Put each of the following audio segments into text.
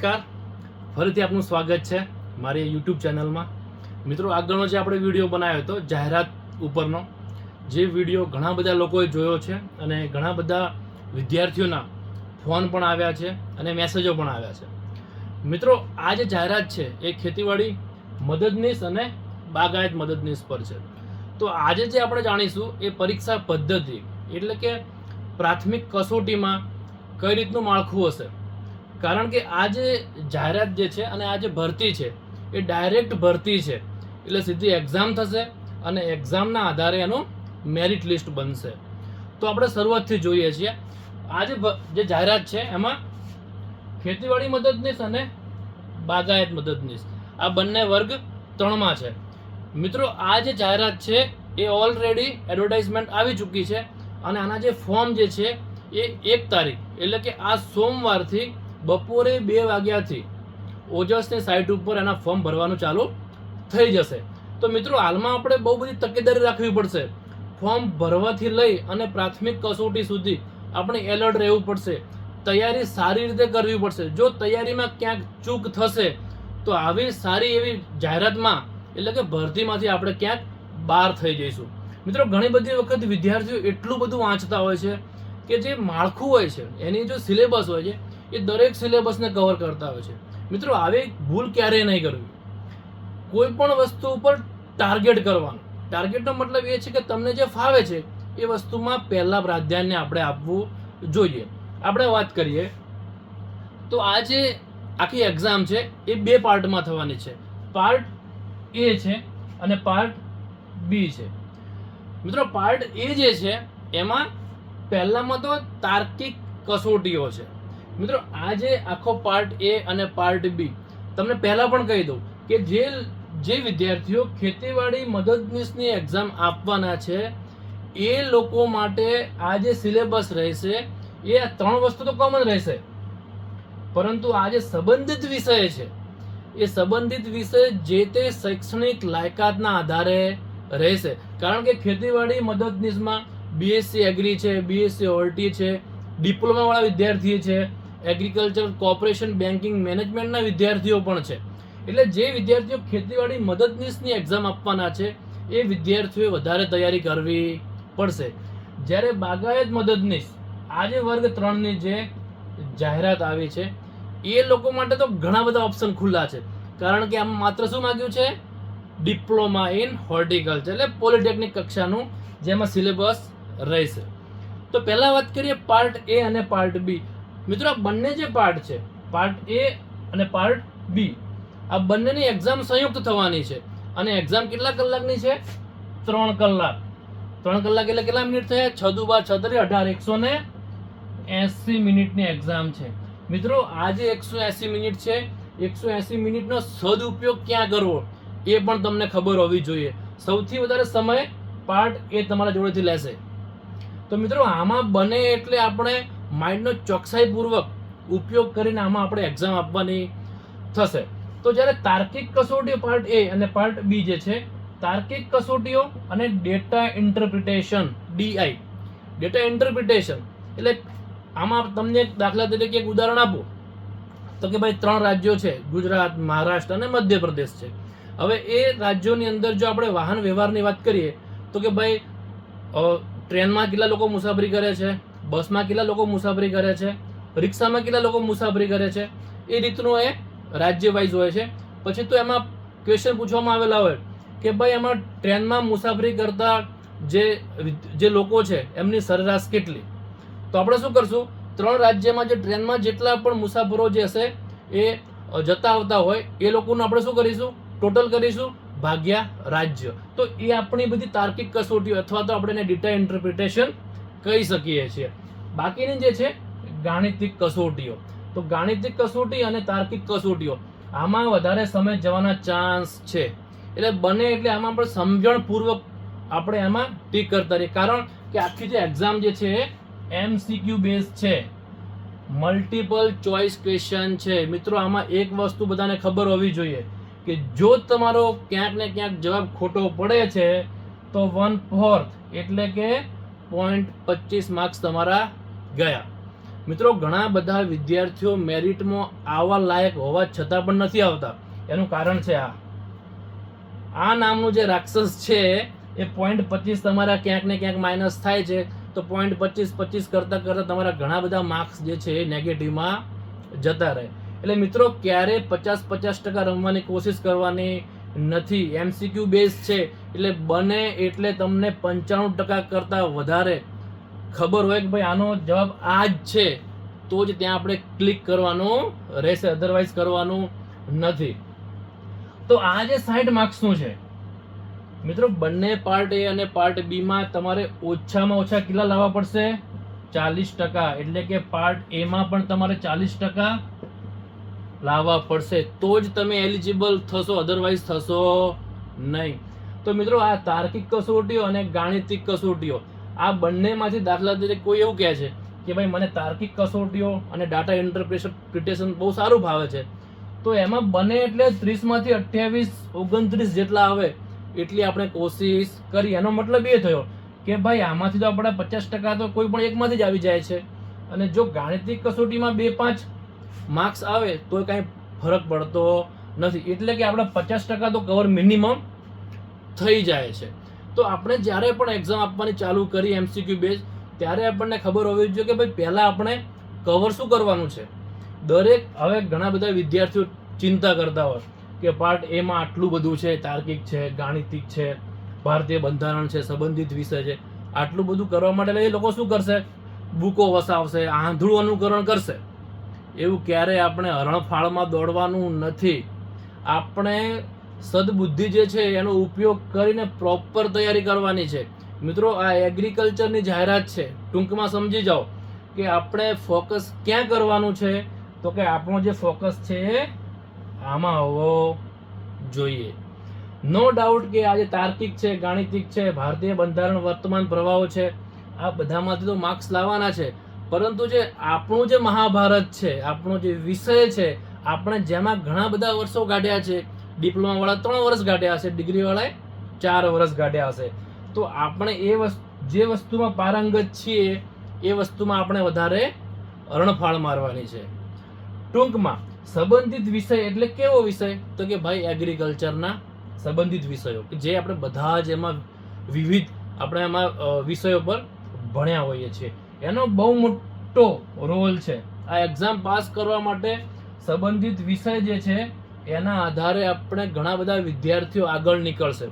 નમસ્કાર. ફરીથી આપનું સ્વાગત છે મારી યુટ્યુબ ચેનલમાં. મિત્રો, આગળનો જે આપણે વીડિયો બનાવ્યો હતો, જાહેરાત ઉપરનો, જે વીડિયો ઘણા બધા લોકોએ જોયો છે અને ઘણા બધા વિદ્યાર્થીઓના ફોન પણ આવ્યા છે અને મેસેજો પણ આવ્યા છે. મિત્રો, આ જે જાહેરાત છે, એ ખેતીવાડી મદદનીશ અને બાગાયત મદદનીશ પર છે. તો આજે જે આપણે જાણીશું, એ પરીક્ષા પદ્ધતિ, એટલે કે પ્રાથમિક કસોટીમાં કઈ રીતનું માળખું હશે? કારણ કે આ જે જાહેરાત જે છે અને આ જે ભરતી છે, એ ડાયરેક્ટ ભરતી છે. એટલે સીધી એક્ઝામ થશે અને એક્ઝામના આધારે એનું મેરિટ લિસ્ટ બનશે. તો આપણે શરૂઆતથી જોઈએ છીએ. આ જે જાહેરાત છે, એમાં ખેતીવાડી મદદનીશ અને બાગાયત મદદનીશ. આ બંને વર્ગ ત્રણમાં છે. મિત્રો, આ જે જાહેરાત છે, એ ઓલરેડી એડવર્ટાઇઝમેન્ટ આવી ચૂકી છે અને આના જે ફોર્મ જે છે, એ એક તારીખ, એટલે કે આ સોમવારથી બપોરે બે વાગ્યાથી ઓજસની સાઇટ ઉપર એના ફોર્મ ભરવાનું ચાલુ થઈ જશે. તો મિત્રો, હાલમાં આપણે બહુ બધી તકેદારી રાખવી પડશે. ફોર્મ ભરવાથી લઈ અને પ્રાથમિક કસોટી સુધી આપણે એલર્ટ રહેવું પડશે. તૈયારી સારી રીતે કરવી પડશે. જો તૈયારીમાં ક્યાંક ચૂક થશે, તો આવી સારી એવી જાહેરાતમાં, એટલે કે ભરતીમાંથી આપણે ક્યાંક બહાર થઈ જઈશું. મિત્રો, ઘણી બધી વખત વિદ્યાર્થીઓ એટલું બધું વાંચતા હોય છે કે જે માળખું હોય છે, એની જો સિલેબસ હોય છે એ દરેક સિલેબસને કવર કરતા હોય છે. મિત્રો, આવી ભૂલ ક્યારેય નહીં કરવી. કોઈ પણ વસ્તુ ઉપર ટાર્ગેટ કરવાનું. ટાર્ગેટનો મતલબ એ છે કે તમને જે ફાવે છે, એ વસ્તુમાં પહેલાં પ્રાધાન્ય આપણે આપવું જોઈએ. આપણે વાત કરીએ, તો આ જે આખી એક્ઝામ છે, એ બે પાર્ટમાં થવાની છે. પાર્ટ એ છે અને પાર્ટ બી છે. મિત્રો પાર્ટ એ જે છે, એમાં પહેલામાં તો તાર્કિક કસોટીઓ છે. મિત્રો આજે આખો પાર્ટ એ અને પાર્ટ બી તમને પહેલા પણ કહી દઉં કે જે જે વિદ્યાર્થીઓ ખેતીવાડી મદદનીશની એક્ઝામ આપવાના છે, એ લોકો માટે આ જે સિલેબસ રહેશે, એ આ ત્રણ વસ્તુ તો કોમન રહેશે. પરંતુ આ જે સંબંધિત વિષય છે, એ સંબંધિત વિષય જે તે શૈક્ષણિક લાયકાતના આધારે રહેશે. કારણ કે ખેતીવાડી મદદનીશમાં બીએસસી એગ્રી છે બીએસસી ઓલટી છે ડિપ્લોમાવાળા વિદ્યાર્થી છે એગ્રીકલ્ચર કોર્પોરેશન બેન્કિંગ મેનેજમેન્ટના વિદ્યાર્થીઓ પણ છે. એટલે જે વિદ્યાર્થીઓ ખેતીવાડી મદદનીશની એક્ઝામ આપવાના છે, એ વિદ્યાર્થીઓએ વધારે તૈયારી કરવી પડશે. જ્યારે બાગાયત મદદનીશ, આજે વર્ગ ત્રણની જે જાહેરાત આવી છે, એ લોકો માટે તો ઘણા બધા ઓપ્શન ખુલ્લા છે. કારણ કે આમાં માત્ર શું માંગ્યું છે? ડિપ્લોમા ઇન હોર્ટિકલ્ચર એટલે પોલિટેકનિક કક્ષાનું, જેમાં સિલેબસ રહેશે. તો પહેલાં વાત કરીએ પાર્ટ એ અને પાર્ટ બી મિત્રો, આ બંને જે પાર્ટ છે પાર્ટ એ અને પાર્ટ બી આ બંનેની એક્ઝામ સંયુક્ત થવાની છે. અને એક્ઝામ કેટલા કલાકની છે? ત્રણ કલાક. ત્રણ કલાક એટલે કેટલા મિનિટ થયા? છ દુ બાર છત્રી અઢાર, એકસો ને એસી મિનિટની એક્ઝામ છે. મિત્રો, આ જે એકસો એસી મિનિટ છે, એકસો એસી મિનિટનો સદુપયોગ ક્યાં કરવો? એ પણ તમને ખબર હોવી જોઈએ. સૌથી વધારે સમય પાર્ટ એ તમારા જોડેથી લેશે. તો મિત્રો, આમાં બને એટલે આપણે માઇન્ડનો ચોકસાઈપૂર્વક ઉપયોગ કરીને આમાં આપણે એક્ઝામ આપવાની થશે. તો જ્યારે તાર્કિક કસોટીઓ પાર્ટ એ અને પાર્ટ બી જે છે, તાર્કિક કસોટીઓ અને data interpretation DI data interpretation એટલે આમાં તમને દાખલા તરીકે એક ઉદાહરણ આપો. તો કે ભાઈ ત્રણ રાજ્યો છે, ગુજરાત, મહારાષ્ટ્ર અને મધ્યપ્રદેશ છે. હવે એ રાજ્યોની અંદર જો આપણે વાહન વ્યવહારની વાત કરીએ, તો કે ભાઈ ટ્રેનમાં કેટલા લોકો મુસાફરી કરે છે? બસમાં કેટલા લોકો મુસાફરી કરે છે? રિક્ષામાં કેટલા લોકો મુસાફરી કરે છે? એ રીતનું એ રાજ્ય વાઇઝ હોય છે. પછી તો એમાં ક્વેશ્ચન પૂછવામાં આવેલા હોય કે ભાઈ એમાં ટ્રેનમાં મુસાફરી કરતા જે જે લોકો છે, એમની સરેરાશ કેટલી? તો આપણે શું કરશું? ત્રણ રાજ્યમાં જે ટ્રેનમાં જેટલા પણ મુસાફરો જે હશે, એ જતા આવતા હોય, એ લોકોનું આપણે શું કરીશું? ટોટલ કરીશું ભાગ્યા રાજ્ય. તો એ આપણી બધી તાર્કિક કસોટીઓ અથવા તો આપણે એને ડેટા ઇન્ટરપ્રિટેશન કહી શકીએ છીએ. બાકીની જે છે, ગાણિતિક કસોટીઓ. તો ગાણિતિક કસોટી અને તાર્કિક કસોટીઓ. આમાં વધારે સમય જવાના ચાન્સ છે. એટલે બને એટલે આમાં પણ સમજણપૂર્વક આપણે એમાં ટીક કરતા રહીએ. કારણ કે આખી જે એક્ઝામ જે છે એમસીક્યુ બેઝ છે. મલ્ટિપલ ચોઇસ ક્વેશ્ચન છે. મિત્રો, આમાં એક વસ્તુ બધાને ખબર હોવી જોઈએ કે જો તમારો ક્યાંક ને ક્યાંક જવાબ ખોટો પડે છે, તો વન ફોર્થ એટલે કે પોઈન્ટ પચીસ માર્ક્સ તમારા ગયા. મિત્રો, ઘણા બધા વિદ્યાર્થીઓ મેરિટમાં આવવા લાયક હોવા છતાં પણ નથી આવતા. એનું કારણ છે આ. આ નામનું જે રાક્ષસ છે, એ પોઈન્ટ પચીસ તમારા ક્યાંક ને ક્યાંક માઇનસ થાય છે. તો પોઈન્ટ પચીસ પચીસ કરતાં કરતાં તમારા ઘણા બધા માર્ક્સ જે છે એ નેગેટિવમાં જતા રહે. એટલે મિત્રો, ક્યારે પચાસ પચાસ ટકા રમવાની કોશિશ કરવાની નથી. એમસીક્યુ બેઝ છે. એટલે બને એટલે તમને પંચાણું ટકા કરતાં વધારે ખબર હોય કે ભાઈ આનો જવાબ આ જ છે, તો જ ત્યાં આપણે ક્લિક કરવાનું રહેશે અધરવાઇઝ કરવાનું નથી. તો આ જે સાઠ માર્ક્સનું છે, મિત્રો બંને પાર્ટ એ અને પાર્ટ બીમાં તમારે ઓછામાં ઓછા કેટલા લાવવા પડશે? ચાલીસ ટકા, એટલે કે પાર્ટ એમાં પણ તમારે ચાલીસ ટકા લાવવા પડશે. તો જ તમે એલિજિબલ થશો અધરવાઇઝ થશો નહીં. તો મિત્રો આ તાર્કિક કસોટીઓ અને ગાણિતિક કસોટીઓ આ બંનેમાંથી દાખલા તરીકે કોઈ એવું કહે છે કે ભાઈ મને તાર્કિક કસોટીઓ અને ડાટા ઇન્ટરપ્રિટેશન બહુ સારું ભાવે છે. તો એમાં બને એટલે ત્રીસમાંથી અઠ્યાવીસ, ઓગણત્રીસ જેટલા આવે એટલી આપણે કોશિશ કરી. એનો મતલબ એ થયો કે ભાઈ આમાંથી તો આપણે પચાસ ટકા તો કોઈ પણ એકમાંથી જ આવી જાય છે. અને જો ગાણિતિક કસોટીમાં બે પાંચ માર્ક્સ આવે તો કાંઈ ફરક પડતો નથી. એટલે કે આપણે પચાસ ટકા તો કવર મિનિમમ થઈ જાય છે. તો આપણે જ્યારે પણ એક્ઝામ આપવાની ચાલુ કરી એમસીક્યુ બેઝ ત્યારે આપણને ખબર હોવી જોઈએ કે ભાઈ પહેલાં આપણે કવર શું કરવાનું છે. દરેક હવે ઘણા બધા વિદ્યાર્થીઓ ચિંતા કરતા હોય કે પાર્ટ એમાં આટલું બધું છે, તાર્કિક છે, ગાણિતિક છે, ભારતીય બંધારણ છે, સંબંધિત વિષય છે. આટલું બધું કરવા માટે એ લોકો શું કરશે? બુકો વસાવશે, આંધળું અનુકરણ કરશે. એવું ક્યારેય આપણે હરણફાળમાં દોડવાનું નથી. આપણે સદબુદ્ધિ જે છે એનો ઉપયોગ કરીને પ્રોપર તૈયારી કરવાની છે. મિત્રો, આ એગ્રીકલ્ચરની જાહેરાત છે. ટૂંકમાં સમજી જાઓ કે આપણે ફોકસ ક્યાં કરવાનું છે? તો કે આપણો જે ફોકસ છે એ આમાં હોવો જોઈએ. નો ડાઉટ કે આજે તાર્કિક છે, ગાણિતિક છે, ભારતીય બંધારણ, વર્તમાન પ્રવાહો છે, આ બધામાંથી તો માર્ક્સ લાવવાના છે. પરંતુ જે આપણું જે મહાભારત છે, આપણો જે વિષય છે, આપણે જેમાં ઘણા બધા વર્ષો કાઢ્યા છે ડિપ્લોમા વાળા ત્રણ વર્ષ કાઢ્યા હશે ડિગ્રી વાળાએ ચાર વર્ષ કાઢ્યા હશે. તો આપણે એ જે વસ્તુમાં પારંગત છીએ, એ વસ્તુમાં આપણે વધારે રણફાળ મારવાની છે. ટૂંકમાં, સંબંધિત વિષય એટલે કેવો વિષય? તો કે ભાઈ એગ્રીકલ્ચરના સંબંધિત વિષયો, કે જે આપણે બધા જ એમાં વિવિધ આપણે એમાં વિષયો પર ભણ્યા હોઈએ છીએ. એનો બહુ મોટો રોલ છે. આ એક્ઝામ પાસ કરવા માટે સંબંધિત વિષય જે છે એના આધારે આપણે ઘણા બધા વિદ્યાર્થીઓ આગળ નીકળશે.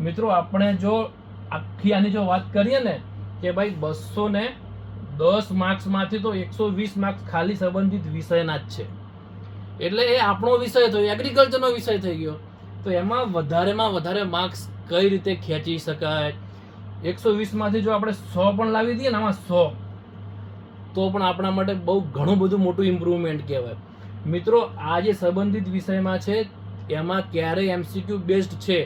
મિત્રો, આપણે જો આખી આની જો વાત કરીએ ને, કે ભાઈ બસો ને દસ માર્ક્સમાંથી તો એકસો વીસ માર્ક્સ ખાલી સંબંધિત વિષયના જ છે. એટલે એ આપણો વિષય થયો એગ્રીકલ્ચરનો વિષય થઈ ગયો. તો એમાં વધારેમાં વધારે માર્ક્સ કઈ રીતે ખેંચી શકાય? એકસો વીસમાંથી જો આપણે સો પણ લાવી દઈએ ને, આમાં સો, તો પણ આપણા માટે બહુ ઘણું બધું મોટું ઇમ્પ્રુવમેન્ટ કહેવાય. મિત્રો, આ જે સંબંધિત વિષયમાં છે, એમાં ક્યારેય એમસીક્યુ બેસ્ડ છે.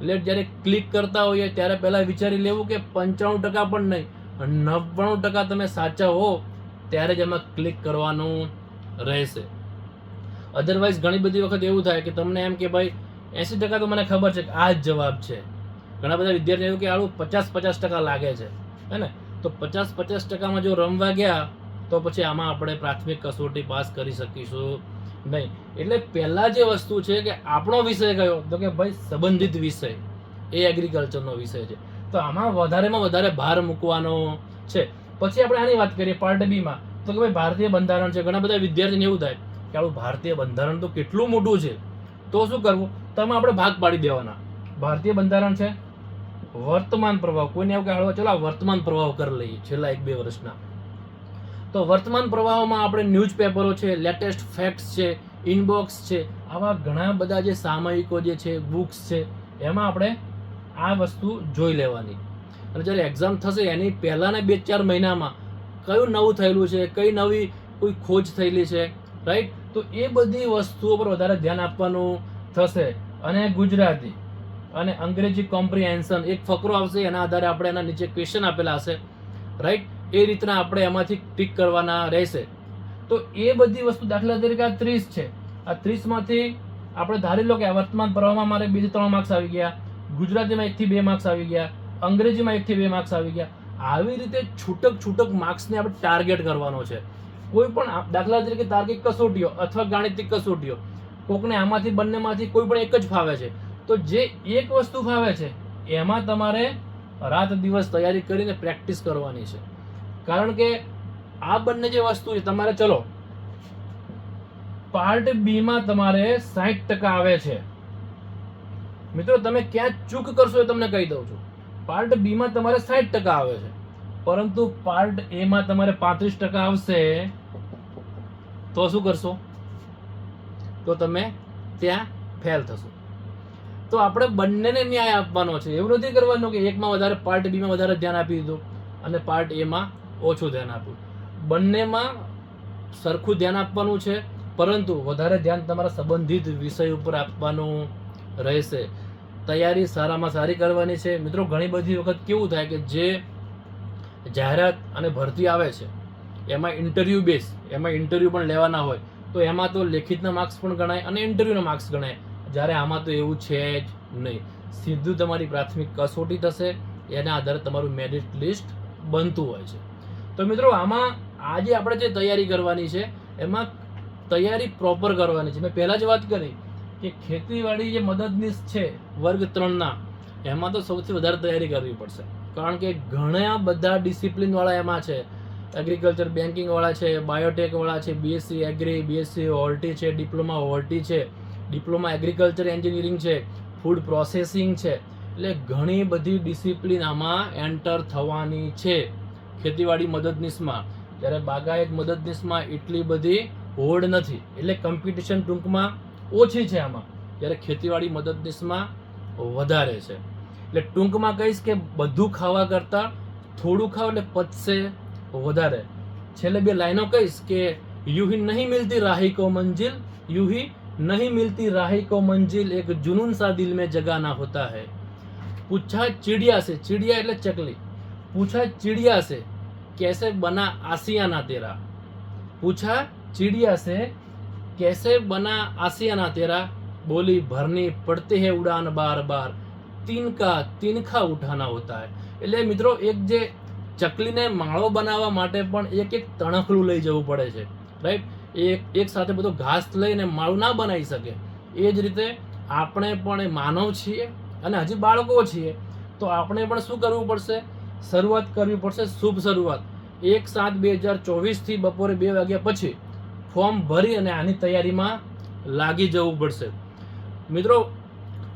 એટલે જ્યારે ક્લિક કરતા હોઈએ, ત્યારે પહેલાં વિચારી લેવું કે પંચાણું ટકા પણ નહીં નવ્વાણું ટકા તમે સાચા હો, ત્યારે જ એમાં ક્લિક કરવાનું રહેશે. અધરવાઇઝ ઘણી બધી વખત એવું થાય કે તમને એમ કે ભાઈ એંસી ટકા તો મને ખબર છે કે આ જ જવાબ છે. ઘણા બધા વિદ્યાર્થીઓ કે આવું પચાસ પચાસ ટકા લાગે છે. હે ને? તો પચાસ પચાસ ટકામાં જો રમવા ગયા તો પછી આમાં આપણે પ્રાથમિક કસોટી પાસ કરી શકીશું નહીં. એટલે પહેલાં જે વસ્તુ છે કે આપણો વિષય કયો? તો કે ભાઈ સંબંધિત વિષય. એ એગ્રીકલ્ચરનો વિષય છે. તો આમાં વધારેમાં વધારે ભાર મૂકવાનો છે. પછી આપણે આની વાત કરીએ પાર્ટ બીમાં તો કે ભાઈ ભારતીય બંધારણ છે. ઘણા બધા વિદ્યાર્થીને એવું થાય કે આપણું ભારતીય બંધારણ તો કેટલું મોટું છે. તો શું કરવું? તમે આપણે ભાગ પાડી દેવાના. ભારતીય બંધારણ છે. વર્તમાન પ્રવાહ. કોઈને એવું કે હાલો, ચલો વર્તમાન પ્રવાહ કરી લઈએ. છેલ્લા એક બે વર્ષના. તો વર્તમાન પ્રવાહોમાં આપણે ન્યૂઝપેપરો છે, લેટેસ્ટ ફેક્ટ્સ છે, ઇનબોક્સ છે, આવા ઘણા બધા જે સામયિકો જે છે, બુક્સ છે, એમાં આપણે આ વસ્તુ જોઈ લેવાની. અને જ્યારે એક્ઝામ થશે, એની પહેલાંના બે ચાર મહિનામાં કયું નવું થયેલું છે, કઈ નવી કોઈ ખોજ થયેલી છે રાઈટ તો એ બધી વસ્તુઓ પર વધારે ધ્યાન આપવાનું થશે. અને ગુજરાતી અને અંગ્રેજી કોમ્પ્રિહેન્શન એક ફકરો આવશે, એના આધારે આપણે એના નીચે ક્વેશ્ચન આપેલા હશે રાઈટ એ રીતના આપણે એમાંથી ટીક કરવાના રહેશે. તો એ બધી વસ્તુ દાખલા તરીકે આ ત્રીસ છે. આ ત્રીસમાંથી આપણે ધારી લો કે વર્તમાન પ્રવાહમાં મારે બીજી ત્રણ માર્ક્સ આવી ગયા. ગુજરાતીમાં એકથી બે માર્ક્સ આવી ગયા. અંગ્રેજીમાં એકથી બે માર્ક્સ આવી ગયા. આવી રીતે છૂટક છૂટક માર્ક્સને આપણે ટાર્ગેટ કરવાનો છે. કોઈ પણ દાખલા તરીકે તાર્કિક કસોટીઓ અથવા ગાણિતિક કસોટીઓ, કોકને આમાંથી બંનેમાંથી કોઈ પણ એક જ ફાવે છે. તો જે એક વસ્તુ ફાવે છે, એમાં તમારે રાત દિવસ તૈયારી કરીને પ્રેક્ટિસ કરવાની છે. કારણ કે આ બંને જે વસ્તુ છે, તમારે ચલો પાર્ટ બી માં તમારે સાહીઠ ટકા આવે છે. મિત્રો, તમે ક્યાં ચૂક કરશો એ તમને કહી દઉં છું. પાર્ટ બી માં તમારે સાહીઠ ટકા આવે છે. પરંતુ પાર્ટ એ માં તમારે પાંત્રીસ ટકા આવશે, તો શું કરશો? તો તમે ત્યાં ફેલ થશો. તો આપણે બંનેને ન્યાય આપવાનો છે. એવું નથી કરવાનું કે એકમાં વધારે પાર્ટ બીમાં વધારે ધ્યાન આપી દીધું અને પાર્ટ એમાં ઓછું ધ્યાન આપ્યું બંનેમાં સરખું ધ્યાન આપવાનું છે, પરંતુ વધારે ધ્યાન તમારા સંબંધિત વિષય ઉપર આપવાનું રહેશે. તૈયારી સારામાં સારી કરવાની છે. મિત્રો, ઘણી બધી વખત કેવું થાય કે જે જાહેરાત અને ભરતી આવે છે, એમાં ઇન્ટરવ્યૂ બેસ એમાં ઇન્ટરવ્યૂ પણ લેવાના હોય, તો એમાં તો લેખિતના માર્ક્સ પણ ગણાય અને ઇન્ટરવ્યૂના માર્ક્સ ગણાય. જ્યારે આમાં તો એવું છે જ નહીં. સીધું તમારી પ્રાથમિક કસોટી થશે. એના આધારે તમારું મેરિટ લિસ્ટ બનતું હોય છે. તો મિત્રો, આમાં આજે આપણે જે તૈયારી કરવાની છે, એમાં તૈયારી પ્રોપર કરવાની છે. મેં પહેલાં જ વાત કરી કે ખેતીવાડી જે મદદનીશ છે વર્ગ ત્રણના, એમાં તો સૌથી વધારે તૈયારી કરવી પડશે. કારણ કે ઘણા બધા ડિસિપ્લિનવાળા એમાં છે. એગ્રીકલ્ચર બેન્કિંગવાળા છે બાયોટેકવાળા છે બીએસસી એગ્રી બીએસસી હોર્ટી છે ડિપ્લોમા હોર્ટી છે ડિપ્લોમા એગ્રીકલ્ચર એન્જિનિયરિંગ છે ફૂડ પ્રોસેસિંગ છે. એટલે ઘણી બધી ડિસિપ્લિન આમાં એન્ટર થવાની છે. ખેતીવાડી મદદનીશમાં જ્યારે બાગાયત મદદનીશમાં એટલી બધી હોડ નથી. એટલે કોમ્પિટિશન ટૂંકમાં ઓછી છે આમાં. ત્યારે ખેતીવાડી મદદનીશમાં વધારે છે. એટલે ટૂંકમાં કહીશ કે બધું ખાવા કરતાં થોડું ખાવ એટલે પચશે વધારે. છેલ્લે બે લાઈનો કહીશ કે યુહી નહીં મિલતી રાહી કો મંજિલ. યુહી નહીં મિલતી રાહી કો મંજિલ. એક જુનૂન સા દિલ મેં જગાના હોતા હૈ. પૂછા ચીડિયા છે ચીડિયા એટલે ચકલી. પૂછા ચીડિયા છે, કેસે બના આસિયાના તેરા? પૂછા ચિડિયા છે, કેસે બના આસિયાના તેરા? બોલી ભરની પડતી હે ઉડાન બાર બાર, તિનકા તિનખા ઉઠાના હોતા એટલે મિત્રો, એક જે ચકલીને માળો બનાવવા માટે પણ એક એક તણખલું લઈ જવું પડે છે રાઈટ એક એક સાથે બધો ઘાસ લઈને માળું ના બનાવી શકે. એ જ રીતે આપણે પણ માનવ છીએ અને હજી બાળકો છીએ. તો આપણે પણ શું કરવું પડશે? શરૂઆત કરવી પડશે શુભ શરૂઆત. એક સાત બે હજાર ચોવીસથી બપોરે બે વાગ્યા પછી ફોર્મ ભરી અને આની તૈયારીમાં લાગી જવું પડશે. મિત્રો,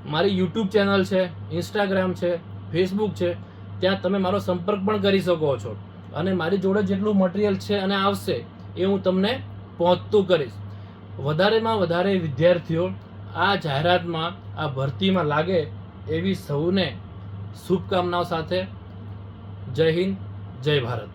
મારી યુટ્યુબ ચેનલ છે, ઇન્સ્ટાગ્રામ છે, ફેસબુક છે, ત્યાં તમે મારો સંપર્ક પણ કરી શકો છો. અને મારી જોડે જેટલું મટીરિયલ છે અને આવશે એ હું તમને પહોંચતું કરીશ. વધારેમાં વધારે વિદ્યાર્થીઓ આ જાહેરાતમાં, આ ભરતીમાં લાગે એવી સૌને શુભકામનાઓ સાથે જય હિન્દ જય ભારત.